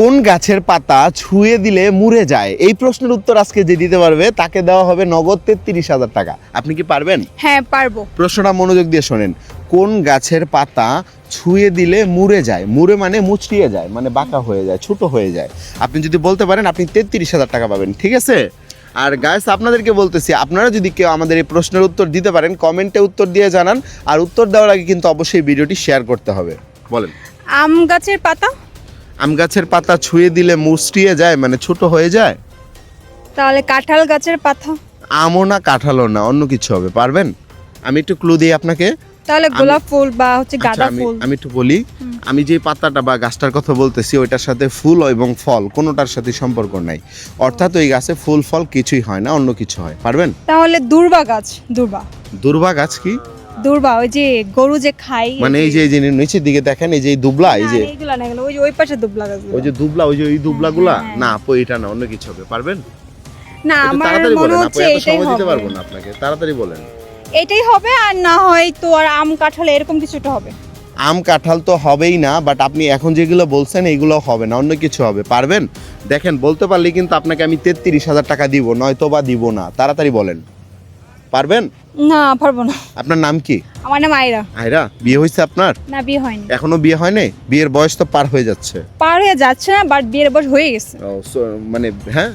কোন গাছের পাতা ছুঁয়ে দিলে মুড়ে যায়? এই প্রশ্নের উত্তর আজকে যে দিতে পারবে তাকে দেওয়া হবে নগদ তেত্রিশ হাজার টাকা। আপনি কি পারবেন? হ্যাঁ পারব। প্রশ্নটা মনোযোগ দিয়ে শোনেন। কোন গাছের পাতা ছুঁয়ে দিলে মুড়ে যায়? মুড়ে মানে মুচড়িয়ে যায় মানে বাঁকা হয়ে যায় ছোট হয়ে যায়। আপনি যদি বলতে পারেন আপনি তেত্রিশ হাজার টাকা পাবেন ঠিক আছে? আর গাইস আপনাদেরকে বলতেছি আপনারা যদি কেউ আমাদের এই প্রশ্নের উত্তর দিতে পারেন কমেন্টে উত্তর দিয়ে জানান। আর উত্তর দেওয়ার আগে কিন্তু অবশ্যই ভিডিওটি শেয়ার করতে হবে। বলেন। আম গাছের পাতা? আম গাছের পাতা ছুঁয়ে দিলে মুচড়িয়ে যায় মানে ছোট হয়ে যায়? তাহলে কাঁঠাল গাছের পাতা। আমও না কাঁঠালও না অন্য কিছু হবে পারবেন? আমি একটু ক্লু দিই আপনাকে। তাহলে গোলাপ ফুল বা হচ্ছে আচ্ছা, গাঁদা ফুল। আমি একটু বলি আমি যে পাতাটা বা গাছটার কথা বলতেছি ওইটার সাথে ফুল এবং ফল কোনোটার সাথে সম্পর্ক নাই। অর্থাৎ ওই গাছে ফুল ফল কিছুই হয় না অন্য কিছু হয় পারবেন? তাহলে দুর্বা গাছ দুর্বা। দুর্বা গাছ কি? দুর্বা ওই যে গরু যে খাই মানে এই যে এই যে নিচের দিকে দেখেন এই যে দুবলা এই যে এইগুলা না ওই যে ওই পাশে দুবলা গাছ ওই যে দুবলা ওই যে ওই দুবলাগুলা? হ্যাঁ। না আপু এটা না অন্য কিছু হবে পারবেন? না আমার মনে হচ্ছে এটাই দিতে হবে। পারব না আপনাকে তাড়াতাড়ি বলেন। এটাই হবে আর না হয় তো আর আম কাঁঠাল এরকম কিছুটা হবে। আম কাঁঠাল তো হবেই না বাট আপনি এখন যেগুলো বলছেন এইগুলো হবে না অন্য কিছু হবে পারবেন? দেখেন বলতে পারলে কিন্তু আপনাকে আমি তেত্রিশ হাজার টাকা দিব নয়তো বা দিব না তাড়াতাড়ি বলেন। পারবেন? না পারব না। আপনার নাম কি? আমার নাম আয়রা। আয়রা বিয়ে হয়েছে আপনার? না বিয়ে হয়নি। এখনও বিয়ে হয়নি? বিয়ের বয়স তো পার হয়ে যাচ্ছে। পার হয়ে যাচ্ছে না বাট বিয়ের বয়স হয়ে গেছে। ও, so- মানে হ্যাঁ?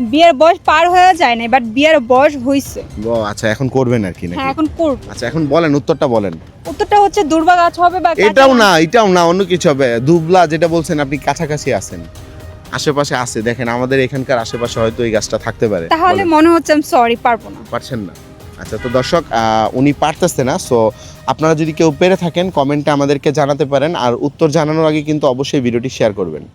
বিয়ের বয়স পার হয়ে যায় না বাট বিয়ের বয়স হয়েছে ও আচ্ছা এখন করবেন আর কি হ্যাঁ নাকি এখন করব। আচ্ছা এখন বলেন উত্তরটা বলেন। উত্তরটা হচ্ছে দুর্বা গাছ হবে বা এটাও না এটাও না অন্য কিছু হবে। দুবলা যেটা বলছেন আপনি কাছাকাছি আছেন। আশেপাশে আছে দেখেন আমাদের এখানকার আশেপাশে হয়তো এই গাছটা থাকতে পারে। তাহলে মনে হচ্ছে আমি সরি পারব না। পারছেন না। আচ্ছা তো দর্শক আহ, উনি পারতেছে না সো আপনারা যদি কেউ পেরে থাকেন কমেন্টে আমাদেরকে জানাতে পারেন আর উত্তর জানানোর আগে কিন্তু অবশ্যই ভিডিওটি শেয়ার করবেন।